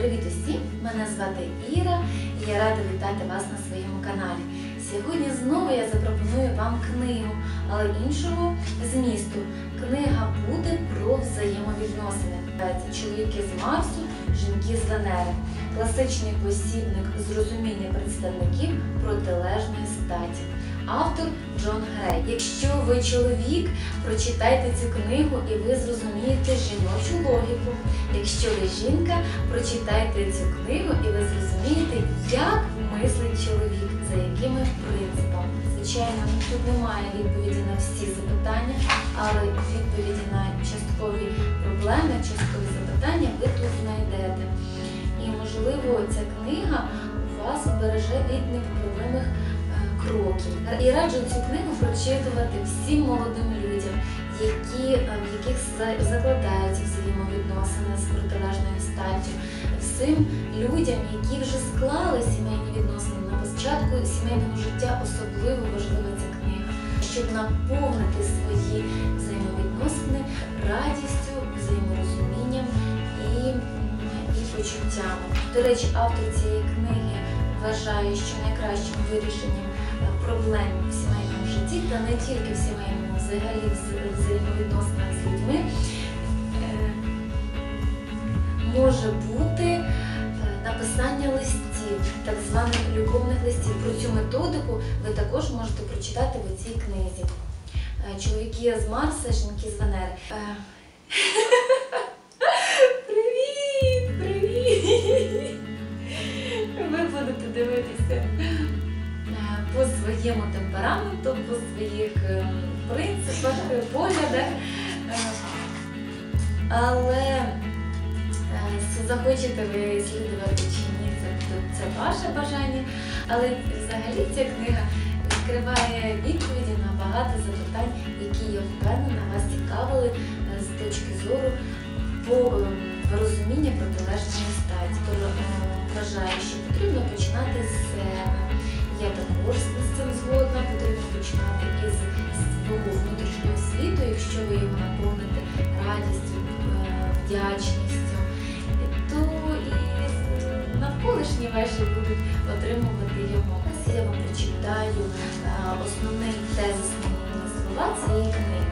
Привіт усім! Мене звати Іра і я рада вітати вас на своєму каналі. Сьогодні знову я запропоную вам книгу, але іншого змісту. Книга буде про взаємовідносини. Чоловіки з Марсу, жінки з Венери. Класичний посібник зрозуміння представників протилежної статі. Автор Джон Грей. Якщо ви чоловік, прочитайте цю книгу і ви зрозумієте жіночу логіку. Якщо ви жінка, прочитайте цю книгу і ви зрозумієте, як мислить чоловік, за якими принципами. Звичайно, тут немає відповіді на всі запитання, але відповіді на часткові проблеми, часткові запитання ви тут знайдете. І, можливо, ця книга вас збереже від непоправимих е, кроків. І раджу цю книгу прочитувати всім молодим людям, які, е, в яких закладаються взаємовідносини з протилежною статтю, всім людям, які вже склали сімейні відносини на початку сімейного життя, особливо важлива ця книга, щоб наповнити свої взаємовідносини радістю, взаєморозумінням і, і почуттями. До речі, автор цієї книги вважає, що найкращим вирішенням проблем в сімейному житті, та не тільки в сімейному, взагалі в взаємовідносинах з людьми, е, може бути е, написання листів, так званих любовних листів. Про цю методику ви також можете прочитати в цій книзі. Е, Чоловіки з Марса, жінки з Венери. Своєму темпераменту, по своїх е, принципах, е, поглядах. Е, Але захочете ви слідувати чи ні, це, ваше бажання. Але взагалі ця книга відкриває відповіді на багато запитань, які я впевнена вас цікавили з точки зору розуміння протилежної статі. Е, Вважаю, що потрібно починати з вдячністю, то і навколишні ваші будуть отримувати його. Я вам прочитаю е, основний тезисні слова цієї книги.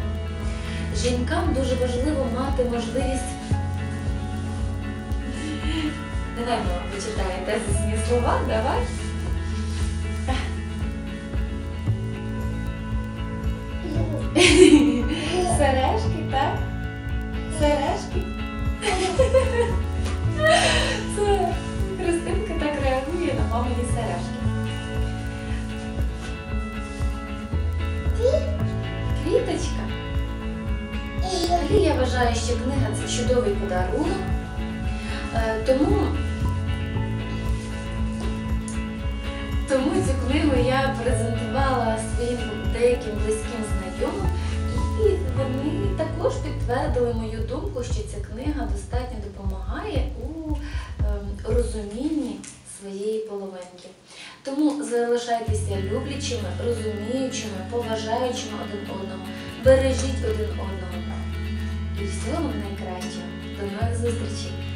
Жінкам дуже важливо мати можливість. Давай мама почитає тезисні слова, давай. Мамині сережки. Квіточка. Взагалі я вважаю, що книга це чудовий подарунок. Е, Тому, тому цю книгу я презентувала своїм деяким близьким знайомим, і вони також підтвердили мою думку, що ця книга достатньо допомагає у ем, розумінні своєї половинки. Тому залишайтеся люблячими, розуміючими, поважаючими один одного, бережіть один одного. І всього вам найкращого. До нових зустрічей!